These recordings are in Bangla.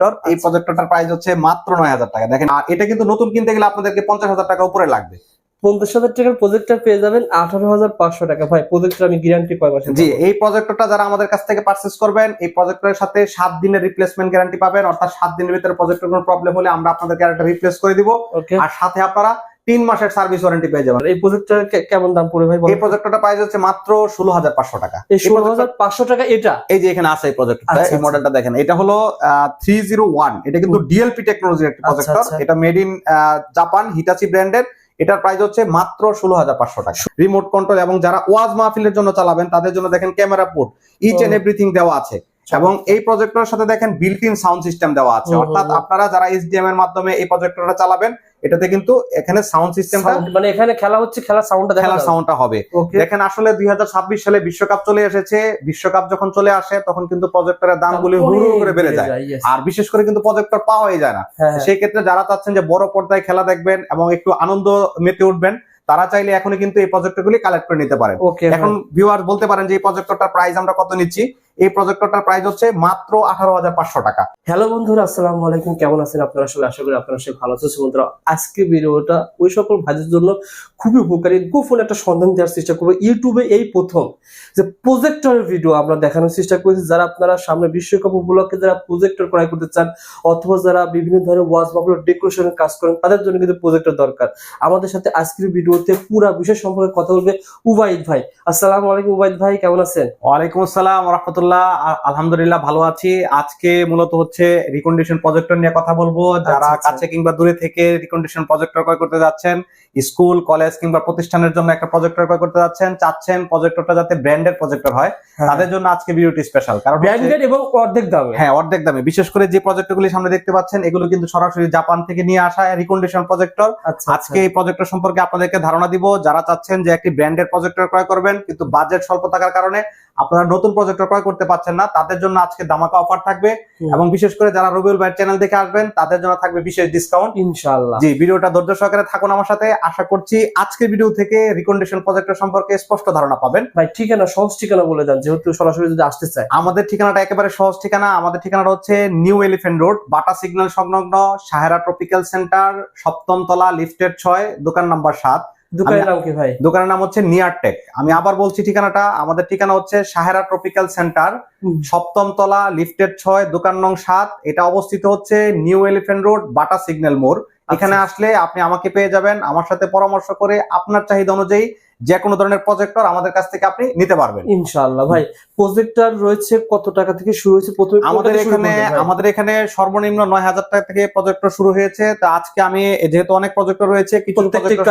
প্রজেক্টর। এই প্রজেক্টরটার প্রাইস হচ্ছে মাত্র নয় হাজার টাকা। দেখেন আর এটা কিন্তু নতুন কিনতে গেলে আপনাদেরকে পঞ্চাশ হাজার টাকা উপরে লাগবে। পঞ্চাশ হাজার টাকার প্রজেক্টর পেয়ে যাবেন আঠারো হাজার পাঁচশো টাকা। ভাই প্রজেক্টর আমি গ্যারান্টি কয় মাসের জি এই প্রজেক্টরটা যারা আমাদের কাছ থেকে পারচেস করবেন এই প্রজেক্টরের সাথে সাত দিনের রিপ্লেসমেন্ট গ্যারান্টি পাবেন। অর্থাৎ সাত দিনের ভিতরে প্রজেক্টর কোনো প্রবলেম হলে আমরা আপনাদেরকে একটা রিপ্লেস করে দিব। আর সাথে আপনারা তিন মাসের সার্ভিস ওয়ারেন্টি পেয়ে যাবেন। এই প্রজেক্টর কেমন দাম পড়বে ভাই এই প্রজেক্টরটা প্রাইস হচ্ছে মাত্র ষোলো হাজার পাঁচশো টাকা। এই এই ষোলো হাজার পাঁচশো টাকা এটা? এই যে এখানে আছে এই প্রজেক্টরটা আচ্ছা, এই আচ্ছা। মডেলটা দেখেন এটা হলো থ্রি জিরো ওয়ান এটা কিন্তু ডিএলপি টেকনোলজির একটা প্রজেক্টর। আচ্ছা। এটা মেড ইন জাপান হিটাচি ব্র্যান্ডের এটার প্রাইস হচ্ছে মাত্র ষোলো হাজার পাঁচশো টাকা। রিমোট কন্ট্রোল এবং যারা ওয়াজ মাহফিলের জন্য চালাবেন তাদের জন্য দেখেন camera port each and everything দেওয়া আছে। এবং এই প্রজেক্টরের সাথে দেখেন বিল্ট ইন সাউন্ড সিস্টেম দেওয়া আছে। অর্থাৎ আপনারা যারা এইচডিএম এর মাধ্যমে এই প্রজেক্টরটা চালাবেন এটাতে কিন্তু এখানে সাউন্ড সিস্টেমটা মানে এখানে খেলা হচ্ছে খেলা সাউন্ডটা খেলার সাউন্ডটা হবে। দেখেন আসলে দুই সালে বিশ্বকাপ চলে এসেছে। বিশ্বকাপ যখন চলে আসে তখন কিন্তু প্রজেক্টরের দামগুলি হুড় করে বেড়ে যায়। আর বিশেষ করে কিন্তু প্রজেক্টর পাওয়াই যায় না। হ্যাঁ, হ্যাঁ। সেই ক্ষেত্রে যারা চাচ্ছেন যে বড় পর্দায় খেলা দেখবেন এবং একটু আনন্দ মেতে উঠবেন তারা চাইলে এখনই কিন্তু এই প্রজেক্টরগুলি কালেক্ট করে নিতে পারেন। এখন ভিউয়ার বলতে পারেন যে এই প্রজেক্টরটার প্রাইস আমরা কত নিচ্ছি? এই প্রজেক্টরটার প্রাইস হচ্ছে মাত্র আঠারো হাজার পাঁচশো টাকা। হ্যালো বন্ধুরা আসসালামু আলাইকুম। কেমন আছেন আপনারা আসলে আশা করি আপনারা সবাই ভালো আছেন। বন্ধুরা আজকে ভিডিওটা ওই সকল ভাইদের জন্য খুবই উপকারী। গোপন একটা সন্ধান দেওয়ার চেষ্টা করব। ইউটিউবে এই প্রথম যে প্রজেক্টরের ভিডিও আমরা দেখানোর চেষ্টা করেছি। যারা আপনারা সামনে বিশ্বকাপ উপলক্ষে যারা প্রজেক্টর ক্রয় করতে চান অথবা যারা বিভিন্ন ধরনের ওয়াজ বাবুল ডেকোরেশনের কাজ করেন তাদের জন্য কিন্তু প্রজেক্টর দরকার। আমাদের সাথে আজকের ভিডিওতে পুরা বিষয় সম্পর্কে কথা বলবে উবাইদ ভাই। আসসালামু আলাইকুম উবাইদ ভাই কেমন আছেন? ওয়ালাইকুম আসসালাম রহমতুল্লাহ। আলহামদুলিল্লাহ ভালো আছি। আজকে মূলত হচ্ছে রিকন্ডিশন প্রজেক্টর নিয়ে কথা বলব। যারা আচ্ছা, আচ্ছা। কাছে কিংবা দূরে থেকে রিকন্ডিশন প্রজেক্টর ক্রয় করতে যাচ্ছেন স্কুল কলেজ কিংবা প্রতিষ্ঠানের জন্য একটা প্রজেক্টর ক্রয় করতে যাচ্ছেন চাচ্ছেন প্রজেক্টরটা যাতে ব্র্যান্ডের প্রজেক্টর হয় তাদের জন্য আজকে ভিডিওটি স্পেশাল কারণ ব্র্যান্ডেড এবং অর্ধেক দামে। হ্যাঁ অর্ধেক দামে। বিশেষ করে যে প্রজেক্টরগুলি সামনে দেখতে পাচ্ছেন এগুলো কিন্তু সরাসরি জাপান থেকে নিয়ে আসা রিকন্ডিশন প্রজেক্টর আচ্ছা আজকে এই প্রজেক্টর সম্পর্কে আপনাদেরকে ধারণা দিব। যারা চাচ্ছেন যে একটি ব্র্যান্ডের প্রজেক্টর ক্রয় করবেন কিন্তু বাজেট স্বল্প থাকার কারণে আপনারা নতুন প্রজেক্টর ক্রয় করতে পারছেন না তাদের জন্য আজকে দামাকা অফার থাকবে এবং বিশেষ করে যারা রবিউল ভাইয়ের চ্যানেল দেখে আসবেন তাদের জন্য থাকবে বিশেষ ডিসকাউন্ট ইনশাআল্লাহ। জি ভিডিওটা ধৈর্য সহকারে থাকুন আমার সাথে। আশা করছি আজকের ভিডিও থেকে রিকন্ডিশন প্রজেক্টর সম্পর্কে স্পষ্ট ধারণা পাবেন। ভাই ঠিকানা সহজ ঠিকানা বলে দেন যেহেতু সরাসরি যদি আসতে চায়। আমাদের ঠিকানাটা একেবারে সহজ ঠিকানা। আমাদের ঠিকানাটা হচ্ছে new elephant road Bata signal সংলগ্ন সাহেরা ট্রপিক্যাল সেন্টার সপ্তম তলা লিফটেড ছয় দোকান নাম্বার সাত। দোকানের নাম কি ভাই? দোকানের নাম হচ্ছে নিয়ারটেক আমি আবার বলছি ঠিকানাটা আমাদের ঠিকানা হচ্ছে সাহেরা ট্রপিক্যাল সেন্টার সপ্তম তলা লিফটেড ছয় দোকান নং সাত। এটা অবস্থিত হচ্ছে new elephant road Bata signal মোড়। এখানে আসলে আপনি আমাকে পেয়ে যাবেন আমার সাথে পরামর্শ করে আপনার চাহিদা অনুযায়ী যে কোনো ধরনের প্রজেক্টর আমাদের কাছ থেকে আপনি নিতে পারবেন। ইনশাআল্লাহ ভাই প্রজেক্টর রয়েছে কত টাকা থেকে শুরু হয়েছে? প্রথমে আমাদের এখানে আমাদের এখানে সর্বনিম্ন নয় হাজার টাকা থেকে প্রজেক্টর শুরু হয়েছে। তো আজকে আমি যেহেতু অনেক প্রজেক্টর রয়েছে কিছু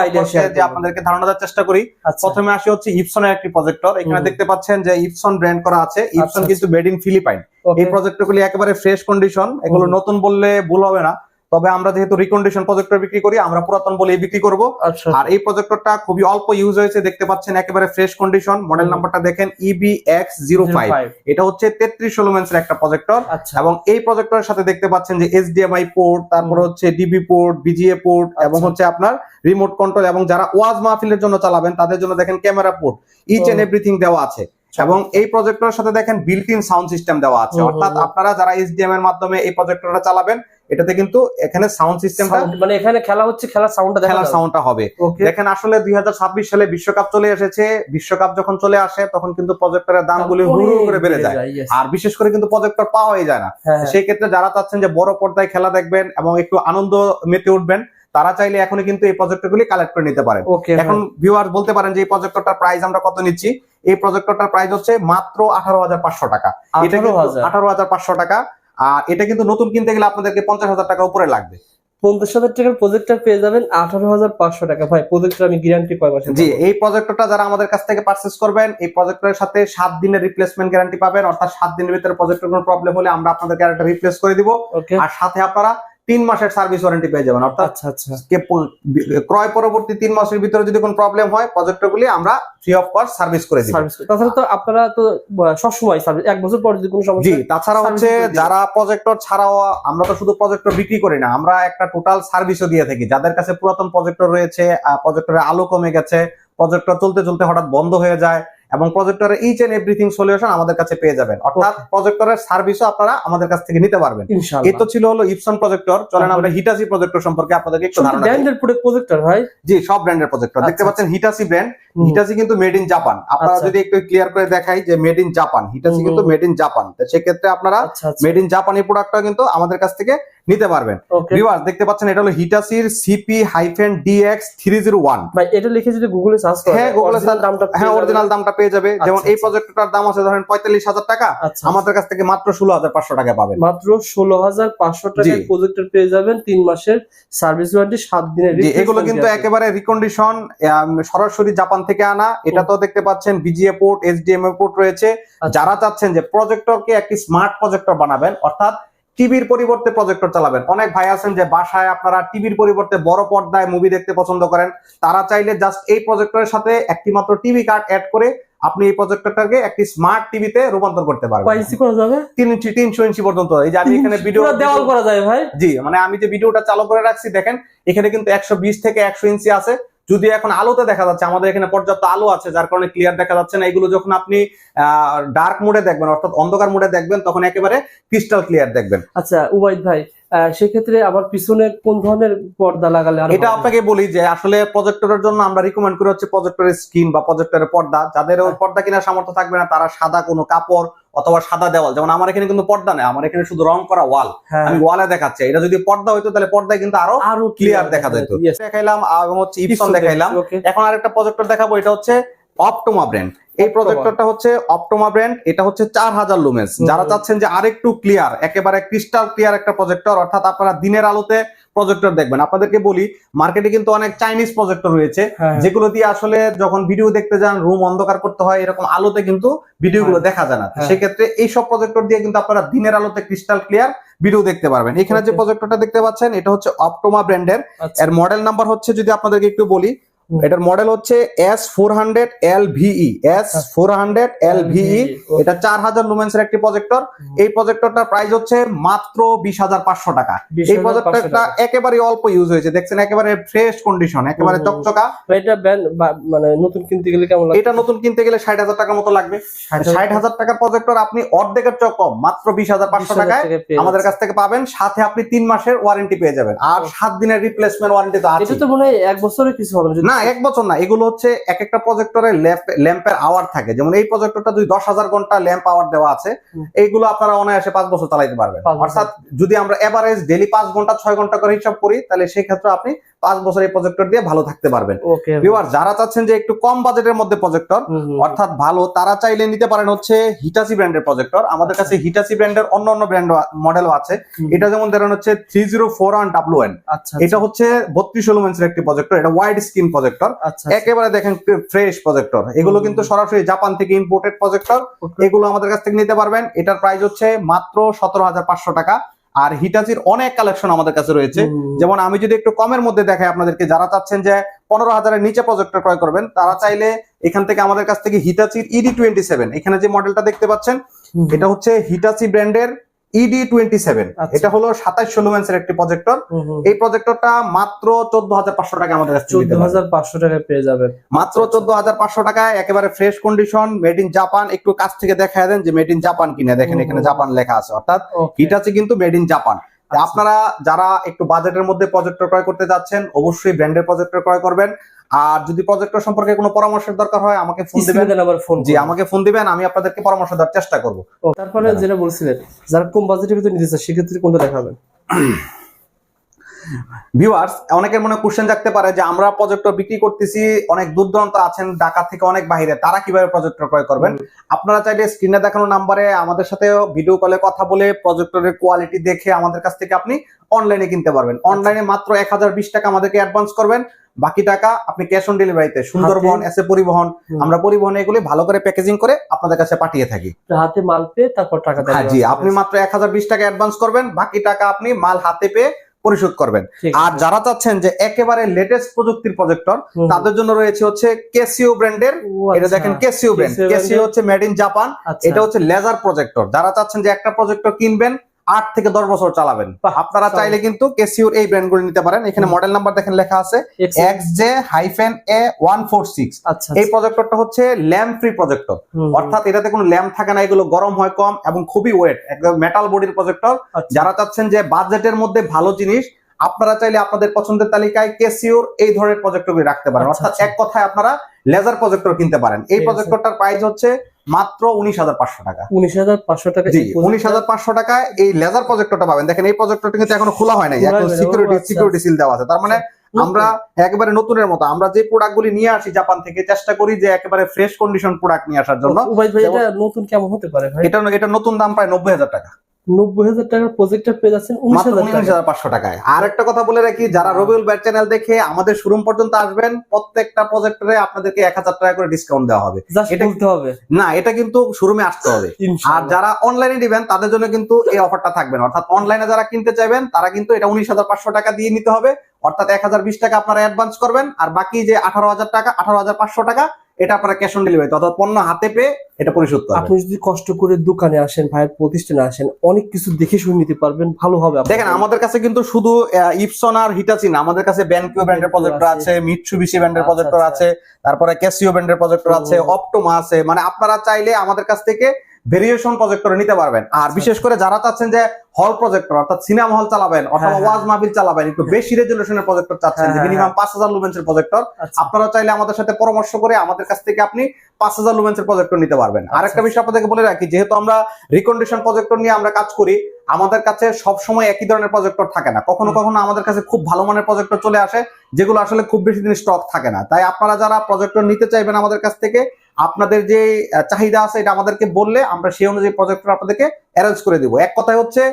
idea যে আপনাদেরকে ধারণা দেওয়ার চেষ্টা করি। আচ্ছা। প্রথমে আসি হচ্ছে ইপসনের একটি প্রজেক্টর এখানে দেখতে পাচ্ছেন যে ইপসন ব্র্যান্ড করা আছে। ইপসন আচ্ছা, কিন্তু মেড ইন ফিলিপাইন এই প্রজেক্টর গুলি একেবারে ফ্রেশ কন্ডিশন এগুলো নতুন বললে ভুল হবে না। তবে আমরা যেহেতু রিকন্ডিশন প্রজেক্টর বিক্রি করি আমরা পুরাতন বলে বিক্রি করব। আচ্ছা। আর এই প্রজেক্টরটা খুবই অল্প ইউজ হয়েছে দেখতে পাচ্ছেন একেবারে ফ্রেশ কন্ডিশন মডেল। নাম্বারটা দেখেন ইবি এক্স জিরো ফাইভ এটা হচ্ছে তেত্রিশ লুমেন্সের একটা প্রজেক্টর আচ্ছা। এবং এই প্রজেক্টরের সাথে দেখতে পাচ্ছেন যে এইচডিএমআই পোর্ট তারপরে। হচ্ছে ডিবি পোর্ট বিজিএ পোর্ট এবং আচ্ছা। হচ্ছে আপনার রিমোট কন্ট্রোল এবং যারা ওয়াজ মাহফিলের জন্য চালাবেন তাদের জন্য দেখেন camera port each and everything দেওয়া আছে। এবং এই প্রজেক্টরের সাথে দেখেন বিল্ট ইন সাউন্ড সিস্টেম দেওয়া আছে। অর্থাৎ আপনারা যারা এইচডিএম এর মাধ্যমে এই প্রজেক্টরটা চালাবেন এটাতে কিন্তু এখানে সাউন্ড সিস্টেমটা মানে এখানে খেলা হচ্ছে খেলা সাউন্ডটা খেলার সাউন্ডটা হবে। দেখেন আসলে দুই হাজার ছাব্বিশ সালে বিশ্বকাপ চলে এসেছে। বিশ্বকাপ যখন চলে আসে তখন কিন্তু প্রজেক্টরের দামগুলি হুড় করে বেড়ে যায়। আর বিশেষ করে কিন্তু প্রজেক্টর পাওয়াই যায় না। হ্যাঁ, হ্যাঁ। সেই ক্ষেত্রে যারা চাচ্ছেন যে বড় পর্দায় খেলা দেখবেন এবং একটু আনন্দ মেতে উঠবেন তারা চাইলে এখনই কিন্তু এই প্রজেক্টরগুলি কালেক্ট করে নিতে পারেন। ওকে এখন ভিউয়ার বলতে পারেন যে এই প্রজেক্টরটার প্রাইস আমরা কত নিচ্ছি? এই প্রজেক্টরটার প্রাইস হচ্ছে মাত্র আঠারো হাজার পাঁচশো টাকা। এটা আঠারো হাজার পাঁচশো টাকা। আর এটা কিন্তু নতুন কিনতে গেলে আপনাদেরকে পঞ্চাশ হাজার টাকা উপরে লাগবে। পঞ্চাশ হাজার টাকার প্রজেক্টর পেয়ে যাবেন আঠারো হাজার পাঁচশো টাকা। ভাই প্রজেক্টর আমি গ্যারান্টি কয় মাসের জি পাবো? এই প্রজেক্টরটা যারা আমাদের কাছ থেকে পারচেস করবেন এই প্রজেক্টরের সাথে সাত দিনের রিপ্লেসমেন্ট গ্যারান্টি পাবেন। অর্থাৎ সাত দিনের ভিতরে প্রজেক্টর কোনো প্রবলেম হলে আমরা আপনাদেরকে একটা রিপ্লেস করে দিব। আর সাথে আপনারা তিন মাসের সার্ভিস ওয়ারেন্টি পেয়ে যাবেন। অর্থাৎ আচ্ছা আচ্ছা। ক্রয় পরবর্তী তিন মাসের ভিতরে যদি কোনো প্রবলেম হয় প্রজেক্টরগুলি আমরা ফ্রি অফ কস্ট সার্ভিস করে সার্ভিস তাছাড়া তো আপনারা তো সবসময় সার্ভিস এক বছর পর যদি কোনো সমস্যা জি তাছাড়া হচ্ছে যারা প্রজেক্টর ছাড়াও আমরা তো শুধু প্রজেক্টর বিক্রি করি না আমরা একটা টোটাল সার্ভিসও দিয়ে থাকি। যাদের কাছে পুরাতন প্রজেক্টর রয়েছে প্রজেক্টরের আলো কমে গেছে প্রজেক্টর চলতে চলতে হঠাৎ বন্ধ হয়ে যায় এবং প্রজেক্টরের ইচ এন্ড এভরিথিং সলিউশন আমাদের কাছে পেয়ে যাবেন। অর্থাৎ প্রজেক্টরের সার্ভিসও আপনারা আমাদের কাছ থেকে নিতে পারবেন। এই তো ছিল হলো ইপসন প্রজেক্টর চলেন আমরা হিটাসি প্রজেক্টর সম্পর্কে আপনাদেরকে একটু ধারণা দিই। ব্র্যান্ডের প্রোডাক্ট প্রজেক্টর ভাই? জি সব ব্র্যান্ডের প্রজেক্টর দেখতে আচ্ছা, পাচ্ছেন হিটাসি ব্র্যান্ড হিটাসি কিন্তু মেড ইন জাপান আপনারা আচ্ছা। যদি একটু ক্লিয়ার করে দেখাই যে মেড ইন জাপান হিটাসি কিন্তু মেড ইন জাপান তো সেক্ষেত্রে আপনারা মেড ইন জাপানি প্রোডাক্টটা কিন্তু আমাদের কাছ থেকে নিতে পারবেন। ভিউয়ার্স দেখতে পাচ্ছেন এটা হলো হিটাসির CP hyphen DX three zero one ভাই এটা লিখে যদি গুগলে সার্চ করেন হ্যাঁ, original search- দামটা হ্যাঁ অরিজিনাল দামটা পেয়ে যাবে। যেমন আচ্ছা, এই আচ্ছা। প্রজেক্টরটার দাম আছে ধরেন পঁয়তাল্লিশ হাজার টাকা। আচ্ছা আমাদের কাছ থেকে মাত্র ষোলো হাজার পাঁচশো টাকা পাবেন। মাত্র ষোলো হাজার পাঁচশো টাকায় প্রজেক্টর পেয়ে যাবেন তিন মাসের সার্ভিস ওয়ারেন্টি সাত দিনের জি এগুলো কিন্তু একেবারে রিকন্ডিশন সরাসরি জাপান থেকে আনা। এটা তো দেখতে পাচ্ছেন বিজিএ পোর্ট এইচডিএমআই পোর্ট রয়েছে। আচ্ছা। যারা চাচ্ছেন যে প্রজেক্টরকে একটি স্মার্ট প্রজেক্টর বানাবেন অর্থাৎ টিভির পরিবর্তে প্রজেক্টর চালাবেন। অনেক ভাই আছেন যে বাসায় আপনারা টিভির পরিবর্তে বড় পর্দায় মুভি দেখতে পছন্দ করেন। তারা চাইলে জাস্ট এই প্রজেক্টরের সাথে একটি মাত্র টিভি কার্ড অ্যাড করে আপনি এই প্রজেক্টরটাকে একটি স্মার্ট টিভিতে রূপান্তর করতে পারবেন। ইঞ্চি করা যাবে তিন ইঞ্চি তিনশো ইঞ্চি পর্যন্ত। এই যে আমি এখানে ভিডিও দেওয়াল করা যায় ভাই। জি মানে আমি যে ভিডিওটা চালু করে রাখছি দেখেন এখানে কিন্তু একশো বিশ থেকে একশো ইঞ্চি আছে। যদি এখন আলোতে দেখা যাচ্ছে আমাদের এখানে পর্যাপ্ত আলো আছে যার কারণে ক্লিয়ার দেখা যাচ্ছে না। এগুলো যখন আপনি ডার্ক মোডে দেখবেন অর্থাৎ অন্ধকার মোডে দেখবেন তখন একেবারে ক্রিস্টাল ক্লিয়ার দেখবেন। আচ্ছা উবাইদ ভাই আহ, সেক্ষেত্রে আবার পিছনে কোন ধরনের পর্দা লাগালে এটা আপনাকে বলি যে আসলে প্রজেক্টরের জন্য আমরা রিকমেন্ড করি হচ্ছে প্রজেক্টরের স্ক্রিন বা প্রজেক্টরের পর্দা। যাদের ওই পর্দা কেনার সামর্থ্য থাকবে না তারা সাদা কোনো কাপড় অথবা সাদা দেওয়াল যেমন আমার এখানে কিন্তু পর্দা নেই আমার এখানে শুধু রং করা ওয়াল। হ্যাঁ। আমি ওয়ালে দেখাচ্ছি এটা যদি পর্দা হইতো তাহলে পর্দায় কিন্তু আরও আরও ক্লিয়ার দেখা যেত। দেখাইলাম এবং হচ্ছে ইপসন দেখাইলাম। এখন আরেকটা প্রজেক্টর দেখাবো এটা হচ্ছে অপটোমা ব্র্যান্ড এই। প্রজেক্টরটা হচ্ছে অপটোমা ব্র্যান্ড এটা হচ্ছে চার হাজার লুমেন্স যারা চাচ্ছেন যে আরেকটু ক্লিয়ার একেবারে ক্রিস্টাল ক্লিয়ার একটা প্রজেক্টর অর্থাৎ আপনারা দিনের আলোতে প্রজেক্টর দেখবেন। আপনাদেরকে বলি মার্কেটে কিন্তু অনেক চাইনিজ প্রজেক্টর রয়েছে হ্যাঁ যেগুলো দিয়ে আসলে যখন ভিডিও দেখতে যান রুম অন্ধকার করতে হয় এরকম আলোতে কিন্তু ভিডিওগুলো গুলো দেখা যায় না। হ্যাঁ। সেক্ষেত্রে এইসব প্রজেক্টর দিয়ে কিন্তু আপনারা দিনের আলোতে ক্রিস্টাল ক্লিয়ার ভিডিও দেখতে পারবেন। এখানে যে প্রজেক্টরটা দেখতে পাচ্ছেন এটা হচ্ছে অপটোমা ব্র্যান্ডের আচ্ছা। এর মডেল নাম্বার হচ্ছে যদি আপনাদেরকে একটু বলি। এটার মডেল হচ্ছে S four hundred L V E S four hundred L V E এটা চার হাজার লুমেন্স এর একটি প্রজেক্টর এই প্রজেক্টরটার প্রাইস হচ্ছে মাত্র বিশ হাজার পাঁচশো টাকা। এই প্রজেক্টরটা একেবারে অল্প ইউজ হয়েছে। দেখছেন একেবারে ফ্রেশ কন্ডিশন একেবারে চকচকা। এটা মানে নতুন কিনতে গেলে কেমন এটা নতুন কিনতে গেলে ষাট হাজার টাকা মতো লাগবে। ষাট হাজার টাকার প্রজেক্টর আপনি অর্ধেকের চক কম মাত্র বিশ হাজার পাঁচশো টাকায় আমাদের কাছ থেকে পাবেন। সাথে আপনি তিন মাসের ওয়ারেন্টি পেয়ে যাবেন। আর সাত দিনের রিপ্লেসমেন্ট ওয়ারেন্টি তো আছে এটা তো মনে হয় এক বছরের কিছু হবে না এক বছর না এগুলো হচ্ছে এক একটা প্রজেক্টরের ল্যাম্পের আওয়ার থাকে। যেমন এই প্রজেক্টরটা যদি দশ হাজার ঘণ্টা ল্যাম্প আওয়ার দেওয়া আছে এইগুলো আপনারা অনায়াসে পাঁচ বছর চালাইতে পারবেন। অর্থাৎ যদি আমরা এভারেজ ডেলি পাঁচ ঘণ্টা ছয় ঘণ্টা করে হিসাব করি তাহলে সেই ক্ষেত্রে আপনি পাঁচ বছর এই প্রজেক্টর দিয়ে ভালো থাকতে পারবেন। ভিউয়ার যারা চাচ্ছেন যে একটু কম বাজেটের মধ্যে প্রজেক্টর অর্থাৎ ভালো তারা চাইলে নিতে পারেন হচ্ছে হিটাচি ব্র্যান্ডের প্রজেক্টর আমাদের কাছে হিটাচি ব্র্যান্ডের অন্য অন্য ব্র্যান্ড মডেলও আছে। এটা যেমন ধরেন হচ্ছে three zero four one W N আচ্ছা এটা হচ্ছে বত্রিশ লুমেন্সের একটি প্রজেক্টর এটা ওয়াইড স্ক্রিন প্রজেক্টর আচ্ছা একেবারে দেখেন ফ্রেশ প্রজেক্টর এগুলো কিন্তু সরাসরি জাপান থেকে ইম্পোর্টেড প্রজেক্টর এগুলো আমাদের কাছ থেকে নিতে পারবেন। এটার প্রাইস হচ্ছে মাত্র সতেরো হাজার পাঁচশো টাকা। আর হিটাচির অনেক কালেকশন আমাদের কাছে রয়েছে। যেমন আমি যদি একটু কমের মধ্যে দেখাই আপনাদেরকে যারা চাচ্ছেন যে পনেরো হাজারের নিচে প্রজেক্টর ক্রয় করবেন তারা চাইলে এখান থেকে আমাদের কাছ থেকে হিটাচির ইডি টোয়েন্টি সেভেন এখানে যে মডেলটা দেখতে পাচ্ছেন এটা হচ্ছে হিটাচি ব্র্যান্ডের ইডি টোয়েন্টি সেভেন আচ্ছা। এটা হলো সাতাইশ লুমেন্সের একটি প্রজেক্টর। এই প্রজেক্টরটা মাত্র চোদ্দ হাজার পাঁচশো টাকা আমাদের কাছে চোদ্দ হাজার পাঁচশো টাকায় পেয়ে যাবেন মাত্র চোদ্দ হাজার পাঁচশো টাকায় একেবারে fresh condition made in Japan একটু কাছ থেকে দেখা দেন যে মেড ইন জাপান কিনে দেখেন এখানে জাপান লেখা আছে অর্থাৎ. হিটাচি কিন্তু মেড ইন জাপান আচ্ছা। আপনারা যারা একটু বাজেটের মধ্যে প্রজেক্টর ক্রয় করতে যাচ্ছেন অবশ্যই ব্র্যান্ডের প্রজেক্টর ক্রয় করবেন। আর যদি প্রজেক্টর সম্পর্কে কোনো পরামর্শের দরকার হয় আমাকে ফোন দিবেন। আবার ফোন জি আমাকে ফোন দিবেন আমি আপনাদেরকে পরামর্শ দেওয়ার চেষ্টা করব। তারপরে যেটা বলছিলেন যারা কম বাজেটের ভিতরে নিতে চায় সেক্ষেত্রে কোনটা দেখাবেন? ভিউয়ার্স অনেকের মনে কোশ্চেন জাগতে পারে যে আমরা প্রজেক্টর বিক্রি করতেছি অনেক দূর দূরান্ত আছেন ঢাকা থেকে অনেক বাইরে তারা কীভাবে প্রজেক্টর ক্রয় করবেন? আপনারা চাইলে স্ক্রিনে দেখানো নাম্বারে আমাদের সাথে ভিডিও কলে কথা বলে প্রজেক্টরের কোয়ালিটি দেখে আমাদের কাছ থেকে আপনি অনলাইনে কিনতে পারবেন। অনলাইনে মাত্র এক হাজার বিশ টাকা আমাদেরকে অ্যাডভান্স করবেন। বাকি টাকা আপনি ক্যাশ অন ডেলিভারিতে সুন্দরবন এসে পরিবহন আমরা পরিবহন এগুলি ভালো করে প্যাকেজিং করে আপনাদের কাছে পাঠিয়ে থাকি। হাতে মাল পেয়ে তারপর টাকা হ্যাঁ জি আপনি মাত্র এক হাজার বিশ টাকা অ্যাডভান্স করবেন বাকি টাকা আপনি মাল হাতে পেয়ে পরিশোধ করবেন। আর যারা চাচ্ছেন যে একেবারে লেটেস্ট প্রযুক্তির প্রজেক্টর তাদের জন্য রয়েছে হচ্ছে কেসিও ব্র্যান্ডের এটা আচ্ছা। দেখেন কেসিও ব্র্যান্ড কেসিও হচ্ছে মেড ইন জাপান। এটা হচ্ছে লেজার প্রজেক্টর যারা চাচ্ছেন যে একটা প্রজেক্টর কিনবেন আট থেকে দশ বছর চালাবেন। আপনারা চাইলে কিন্তু কেসিওর এই ব্র্যান্ড ব্র্যান্ডগুলো নিতে পারেন। এখানে মডেল নাম্বার দেখেন লেখা আছে X J hyphen A one four six এই প্রজেক্টরটা হচ্ছে ল্যাম্প ফ্রি প্রজেক্টর অর্থাৎ এটাতে কোনো ল্যাম্প থাকে না এগুলো গরম হয় কম এবং খুবই ওয়েট একদম মেটাল বডির প্রজেক্টর। যারা চাচ্ছেন যে বাজেটের মধ্যে ভালো জিনিস আপনারা চাইলে আপনাদের পছন্দের তালিকায় কেসিওর এই ধরনের প্রজেক্টরগুলি রাখতে পারেন। আচ্ছা, অর্থাৎ আচ্ছা। এক কথায় আপনারা লেজার প্রজেক্টর কিনতে পারেন। এই প্রজেক্টরটার প্রাইস হচ্ছে মাত্র উনিশ হাজার পাঁচশো টাকা। উনিশ হাজার পাঁচশো টাকা জি এই project- উনিশ হাজার পাঁচশো টাকায় এই লেজার প্রজেক্টরটা পাবেন। দেখেন এই প্রজেক্টরটা কিন্তু এখনও খোলা হয় নাই। এখন সিকিউরিটি আচ্ছা। সিকিউরিটি সিল দেওয়া আছে। তার মানে আমরা একেবারে নতুনের মতো। আমরা যে প্রোডাক্ট গুলি নিয়ে আসি জাপান থেকে চেষ্টা করি যে একেবারে ফ্রেশ কন্ডিশন প্রোডাক্ট নিয়ে আসার জন্য। নতুন কেমন হতে পারে এটা এটা নতুন দাম প্রায় নব্বই হাজার টাকা। নব্বই হাজার টাকার প্রজেক্টর পেয়ে যাচ্ছেন উনিশ হাজার পাঁচশো টাকায়। আর একটা কথা বলে রাখি যারা রবিউল ব্যাট চ্যানেল দেখে আমাদের শোরুম পর্যন্ত আসবেন প্রত্যেকটা প্রজেক্টরে আপনাদেরকে এক হাজার টাকা করে ডিসকাউন্ট দেওয়া হবে। এটা- বলতে হবে। না এটা কিন্তু শোরুমে আসতে হবে। আর যারা অনলাইনে দিবেন তাদের জন্য কিন্তু এই অফারটা থাকবে না। অর্থাৎ অনলাইনে যারা কিনতে চাইবেন তারা কিন্তু এটা উনিশ হাজার পাঁচশো টাকা দিয়ে নিতে হবে। অর্থাৎ এক হাজার বিশ টাকা আপনারা অ্যাডভান্স করবেন আর বাকি যে আঠারো হাজার টাকা আঠারো হাজার পাঁচশো টাকা এটা আপনারা ক্যাশ অন ডেলিভারি অর্থাৎ পণ্য হাতে পেয়ে এটা পরিশোধ করবেন আপনি যদি কষ্ট করে দোকানে আসেন ভাইয়ের প্রতিষ্ঠানে আসেন অনেক কিছু দেখে শুনে নিতে পারবেন ভালো হবে দেখেন আমাদের কাছে কিন্তু শুধু ইপসন আর হিটাচি না আমাদের কাছে ব্যানকিও ব্র্যান্ডের প্রজেক্টর আছে। আছে মিটসুবিশি ব্র্যান্ডের আচ্ছা, প্রজেক্টর আচ্ছা। আছে তারপরে ক্যাসিও ব্র্যান্ডের প্রজেক্টর আছে। অপটোমা আছে মানে আপনারা চাইলে আমাদের কাছ থেকে ভেরিয়েশন প্রজেক্টর নিতে পারবেন আর আচ্ছা। বিশেষ করে যারা চাচ্ছেন যে হল প্রজেক্টর অর্থাৎ সিনেমা হল চালাবেন অথবা হ্যাঁ, হ্যাঁ। ওয়াজ মাহফিল চালাবেন একটু বেশি রেজলিউশনের প্রজেক্টর চাচ্ছেন হ্যাঁ, যে হ্যাঁ, মিনিমাম পাঁচ হাজার লুমেন্সের প্রজেক্টর আচ্ছা। আপনারা চাইলে আমাদের সাথে পরামর্শ করে আমাদের কাছ থেকে আপনি পাঁচ হাজার লুমেন্সের প্রজেক্টর নিতে পারবেন আর একটা আচ্ছা। বিষয় আপনাদেরকে বলে রাখি যেহেতু আমরা রিকন্ডিশন প্রজেক্টর নিয়ে আমরা কাজ করি আমাদের কাছে সব সময় একই ধরনের প্রজেক্টর থাকে না কখনো কখনো আমাদের কাছে খুব ভালো মানের প্রজেক্টর চলে আসে যেগুলো আসলে খুব বেশি দিন স্টক থাকে না তাই আপনারা যারা প্রজেক্টর নিতে চাইবেন আমাদের কাছ থেকে আপনাদের যে চাহিদা আছে এটা আমাদেরকে বললে আমরা সেই অনুযায়ী প্রজেক্টটা আপনাদেরকে অ্যারেঞ্জ করে দিব। এক কথায় হচ্ছে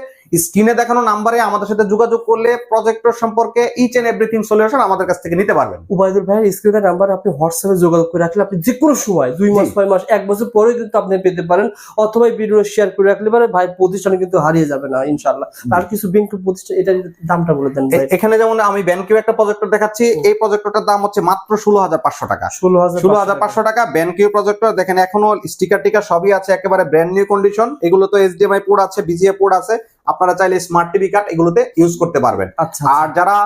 স্ক্রিনে দেখানো নাম্বারে আমাদের সাথে যোগাযোগ করলে প্রজেক্টর সম্পর্কে ইচ এন্ড এভরিথিং সলিউশন আমাদের কাছ থেকে নিতে পারবেন। উবাইদুল ভাইয়ের স্ক্রিনের নাম্বার আপনি হোয়াটসঅ্যাপে যোগাযোগ করে রাখলে আপনি যে কোনো সময় দুই মাস। ছয় মাস এক বছর পরে কিন্তু আপনি পেতে পারেন অথবা ভিডিও শেয়ার করে রাখলে পারে ভাই প্রতিষ্ঠানে কিন্তু হারিয়ে যাবে না ইনশাল্লাহ আর কিছু ব্যাংক প্রতিষ্ঠান এটা দামটা বলে দেন এখানে যেমন আমি ব্যানকিউ একটা প্রজেক্টর দেখাচ্ছি এই প্রজেক্টরটার দাম হচ্ছে মাত্র ষোলো হাজার পাঁচশো টাকা। ষোলো হাজার ষোলো হাজার পাঁচশো টাকা। ব্যানকিউ প্রজেক্টর দেখেন এখনও স্টিকার টিকার সবই আছে একেবারে ব্র্যান্ড নিউ কন্ডিশন এগুলো তো এইচডিএমআই পোর্ট আছে বিজিএ পোর্ট আছে আপনারা চাইলে স্মার্ট টিভি কার্ড এগুলোতে ইউজ করতে পারবেন। আচ্ছা আর যারা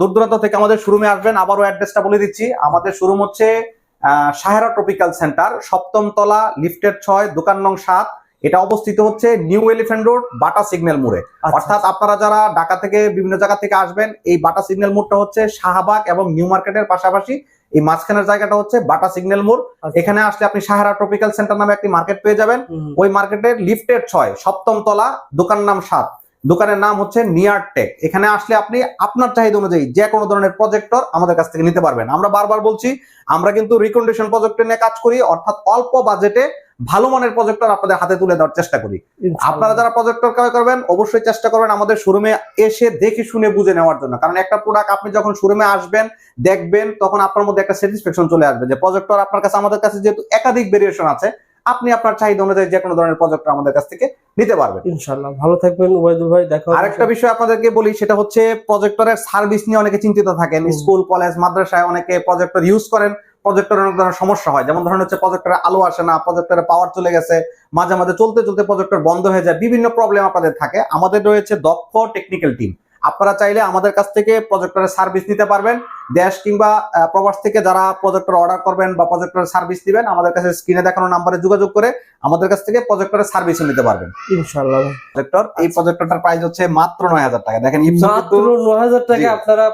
দূর দূরান্ত থেকে আমাদের শোরুমে আসবেন আবারও অ্যাড্রেসটা বলে দিচ্ছি। আমাদের শোরুম হচ্ছে সাহেরা ট্রপিক্যাল সেন্টার সপ্তম তলা লিফটের ছয় দোকান নং সাত। এটা অবস্থিত হচ্ছে new elephant road Bata signal মোড়ে। আচ্ছা, অর্থাৎ আপনারা যারা ঢাকা থেকে বিভিন্ন জায়গা থেকে আসবেন এই বাটা সিগন্যাল মোড়টা হচ্ছে শাহবাগ এবং নিউ মার্কেটের পাশাপাশি এই মাঝখানের জায়গাটা হচ্ছে বাটা সিগন্যাল মোড়। আচ্ছা। এখানে আসলে আপনি সাহারা ট্রপিক্যাল সেন্টার নামে একটি মার্কেট পেয়ে যাবেন। ওই মার্কেটের লিফটের ছয় সপ্তম তলা দোকান নাম সাত। দোকানের নাম হচ্ছে নিয়ার টেক। এখানে আসলে আপনি আপনার চাহিদা অনুযায়ী যে কোনো ধরনের প্রজেক্টর আমাদের কাছ থেকে নিতে পারবেন। আমরা বারবার বলছি আমরা কিন্তু রিকন্ডিশন প্রজেক্টর নিয়ে কাজ করি অর্থাৎ অল্প বাজেটে ভালো মানের প্রজেক্টর আপনাদের হাতে তুলে দেওয়ার চেষ্টা করি। আপনারা যারা প্রজেক্টর ক্রয় করবেন অবশ্যই চেষ্টা করবেন আমাদের শোরুমে এসে দেখে শুনে বুঝে নেওয়ার জন্য। কারণ একটা প্রোডাক্ট আপনি যখন শোরুমে আসবেন দেখবেন তখন আপনার মধ্যে একটা স্যাটিসফ্যাকশন চলে আসবে যে প্রজেক্টর আপনার কাছে আমাদের কাছে যেহেতু একাধিক ভেরিয়েশন আছে আপনি আপনার চাহিদা অনুযায়ী যে কোনো ধরনের প্রজেক্টর আমাদের কাছ থেকে নিতে পারবেন। ইনশাআল্লাহ ভালো থাকবেন উবাইদুল ভাই দেখা আরেকটা বিষয় আপনাদেরকে বলি সেটা হচ্ছে প্রজেক্টরের সার্ভিস নিয়ে অনেকে চিন্তিত থাকেন। স্কুল কলেজ মাদ্রাসায় অনেকে প্রজেক্টর ইউজ করেন। প্রজেক্টরের অনেক ধরনের সমস্যা হয়। যেমন ধরেন হচ্ছে প্রজেক্টরে আলো আসে না প্রজেক্টরে পাওয়ার চলে গেছে, মাঝে মাঝে চলতে চলতে প্রজেক্টর বন্ধ হয়ে যায়, বিভিন্ন প্রবলেম আপনাদের থাকে। আমাদের রয়েছে দক্ষ টেকনিক্যাল টিম আপনারা চাইলে আমাদের কাছ থেকে প্রজেক্টরের সার্ভিস নিতে পারবেন। দেশ কিংবা প্রবাস থেকে যারা প্রজেক্টর অর্ডার করবেন বা প্রজেক্টরের সার্ভিস দিবেন আমাদের কাছে স্ক্রিনে দেখানো নাম্বারে যোগাযোগ করে আমাদের কাছ থেকে প্রজেক্টরের সার্ভিসও নিতে পারবেন। ইনশাআল্লাহ। প্রজেক্টর এই প্রজেক্টরটার প্রাইস হচ্ছে মাত্র নয় হাজার টাকা। দেখেন ইপসন মাত্র টাকা আপনারা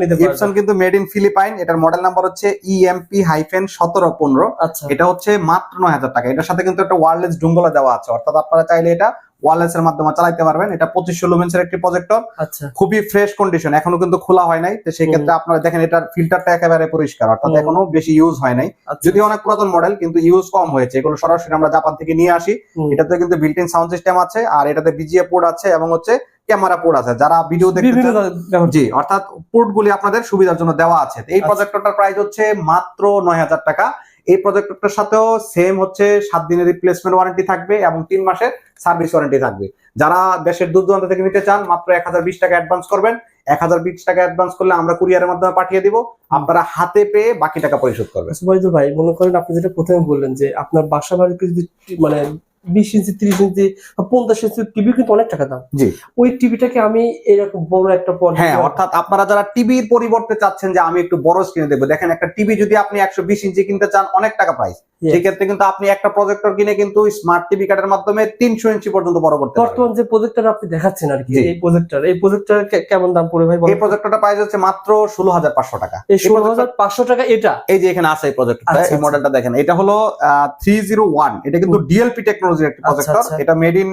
নিতে পারবেন। ইপসন কিন্তু মেড ইন ফিলিপাইন এটার মডেল নাম্বার হচ্ছে E ইএমপি হাইফেন সতেরো পনেরো। আচ্ছা। এটা হচ্ছে মাত্র নয় হাজার টাকা। এটার সাথে কিন্তু একটা ওয়ারলেস ডুঙ্গলা দেওয়া আছে। অর্থাৎ আপনারা চাইলে এটা ওয়ারলেস এর মাধ্যমে চালাতে পারবেন। এটা পঁচিশশো লুমেন্স এর একটি প্রজেক্টর আচ্ছা। খুবই ফ্রেশ কন্ডিশন এখনও কিন্তু খোলা হয় নাই। তো সেই ক্ষেত্রে আপনারা দেখেন এটার ফিল্টারটা একেবারে পরিষ্কার অর্থাৎ এখনও বেশি ইউজ হয় নাই। যদি অনেক পুরাতন মডেল কিন্তু ইউজ কম হয়েছে। এগুলো সরাসরি আমরা জাপান থেকে নিয়ে আসি। এটাতে কিন্তু বিল্ট ইন সাউন্ড সিস্টেম আছে আর এটাতে বিজিএ পোর্ট আছে এবং হচ্ছে ক্যামেরা পোর্ট আছে। যারা ভিডিও দেখতে জি অর্থাৎ পোর্ট গুলি আপনাদের সুবিধার জন্য দেওয়া আছে। এই আচ্ছা। প্রজেক্টরটার প্রাইস হচ্ছে মাত্র নয় হাজার টাকা। এই প্রজেক্টরটার সাথেও সেম হচ্ছে সাত দিনের রিপ্লেসমেন্ট ওয়ারেন্টি থাকবে এবং তিন মাসের সার্ভিস ওয়ারেন্টি থাকবে। যারা দেশের দূর দূরান্ত থেকে নিতে চান, মাত্র এক হাজার বিশ টাকা অ্যাডভান্স করবেন। এক হাজার বিশ টাকা অ্যাডভান্স করলে আমরা কুরিয়ারের মাধ্যমে পাঠিয়ে দিব। আপনারা হাতে পেয়ে বাকি টাকা পরিশোধ করবেন। সুবাইদুল ভাই, মনে করেন আপনি যেটা প্রথমে বললেন যে আপনার বাসা বাড়িতে যদি মানে বিশ ইঞ্চি ত্রিশ ইঞ্চি পঞ্চাশ ইঞ্চি টিভি কিন্তু অনেক টাকা দাম। জি। ওই টিভিটাকে আমি এরকম বড় একটা হ্যাঁ অর্থাৎ আপনারা যারা টিভির পরিবর্তে চাচ্ছেন যে আমি একটু বড় স্ক্রিনে দেখব দেখেন একটা টিভি যদি আপনি একশো বিশ ইঞ্চি কিনতে চান অনেক টাকা প্রাইস. সেক্ষেত্রে কিন্তু আপনি একটা প্রজেক্টর কিনে কিন্তু স্মার্ট টিভি কার্ডের মাধ্যমে তিনশো ইঞ্চি পর্যন্ত বড় করতে বর্তমান যে প্রজেক্টর আপনি দেখাচ্ছেন আর কি এই প্রজেক্টর এই প্রজেক্টর কেমন দাম পড়বে ভাই এই প্রজেক্টরটা প্রাইস হচ্ছে মাত্র ষোলো হাজার পাঁচশো টাকা। এই ষোলো হাজার পাঁচশো টাকা এটা? এই যে এখানে আছে এই প্রজেক্টরটা আচ্ছা, এই আচ্ছা। মডেলটা দেখেন এটা হলো থ্রি জিরো ওয়ান এটা কিন্তু ডিএলপি টেকনোলজির একটি আচ্ছা, প্রজেক্টর আচ্ছা। এটা মেড ইন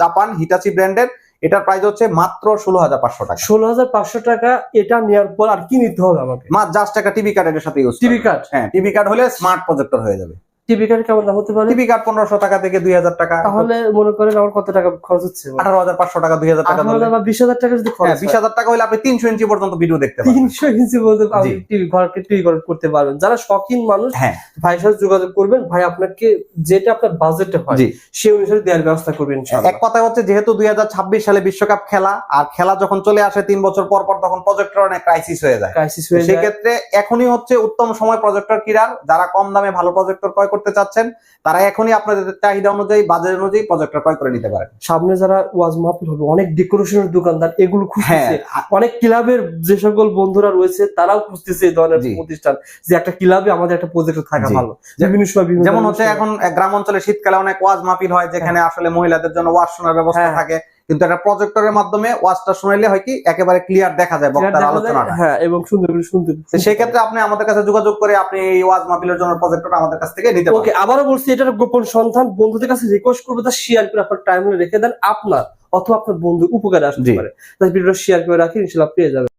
জাপান হিটাচি ব্র্যান্ডের এটার প্রাইস হচ্ছে মাত্র ষোলো হাজার পাঁচশো টাকা। ষোলো হাজার পাঁচশো টাকা এটা নেওয়ার পর আর কি নিতে হবে আমাকে? জাস্ট একটা টিভি কার্ড এর সাথে ইউজ টিভি কার্ড হ্যাঁ টিভি কার্ড হলে স্মার্ট প্রজেক্টর হয়ে যাবে। টিভি কার্ড কেমন দাম হতে পারে? টিভি কার্ড পনেরোশো টাকা থেকে দুই হাজার টাকা। তাহলে মনে করেন আমার কত টাকা খরচ হচ্ছে? আঠারো হাজার পাঁচশো টাকা দুই হাজার টাকা আঠারো ধরলে। হাজার বা বিশ হাজার টাকা যদি হ্যাঁ খরচ বিশ হাজার টাকা হলে আপনি তিনশো ইঞ্চি পর্যন্ত ভিডিও দেখতে পাবেন তিনশো ইঞ্চি বলতে আপনি টিভি ঘরকে টিভি করতে পারবেন। যারা শখিন মানুষ হ্যাঁ। ভাইয়ের সাথে যোগাযোগ করবেন। ভাই আপনাকে যেটা আপনার বাজেটে হয় সেই অনুসারে দেওয়ার ব্যবস্থা করবেন এক কথা হচ্ছে যেহেতু দুই হাজার ছাব্বিশ সালে বিশ্বকাপ খেলা আর খেলা যখন চলে আসে তিন বছর পর পর তখন প্রজেক্টর অনেক ক্রাইসিস হয়ে যায়। ক্রাইসিস হয়ে সেক্ষেত্রে এখনই হচ্ছে উত্তম সময় প্রজেক্টর কিনার যারা কম দামে ভালো প্রজেক্টর ক্রয় করতে চাচ্ছেন তারা এখনই আপনাদের চাহিদা অনুযায়ী বাজার অনুযায়ী প্রজেক্টর ক্রয় করে নিতে পারেন। সামনে যারা ওয়াজ মাহফিল হবে অনেক ডেকোরেশনের দোকানদার এগুলো হ্যাঁ অনেক ক্লাবের যে সকল বন্ধুরা রয়েছে তারাও খুঁজতেছে এই ধরনের প্রতিষ্ঠান যে একটা ক্লাবে আমাদের একটা প্রজেক্ট থাকা ভালো। বিভিন্ন সময় যেমন হচ্ছে এখন গ্রাম অঞ্চলে শীতকালে অনেক ওয়াজ মাহফিল হয় যেখানে আসলে মহিলাদের জন্য ওয়াজ শোনার ব্যবস্থা হ্যাঁ। থাকে। কিন্তু একটা প্রজেক্টরের মাধ্যমে ওয়াজটা শুনাইলে হয় কি একেবারে ক্লিয়ার দেখা যায় বক্তার আলোচনা আলোচনাটা। হ্যাঁ এবং সুন্দর করে শুনতে সেই ক্ষেত্রে আপনি আমাদের কাছে যোগাযোগ করে আপনি এই ওয়াজ মাহফিলের জন্য প্রজেক্টরটা আমাদের কাছ থেকে নিতে ওকে আবারও বলছি এটার গোপন সন্ধান বন্ধুদের কাছে রিকোয়েস্ট করব তা শেয়ার করে আপনার টাইম রেখে দেন আপনার অথবা আপনার বন্ধু উপকারে আসতে। পারে। তাই ভিডিওটা শেয়ার করে রাখি ইনশাল্লাহ পেয়ে যাবেন।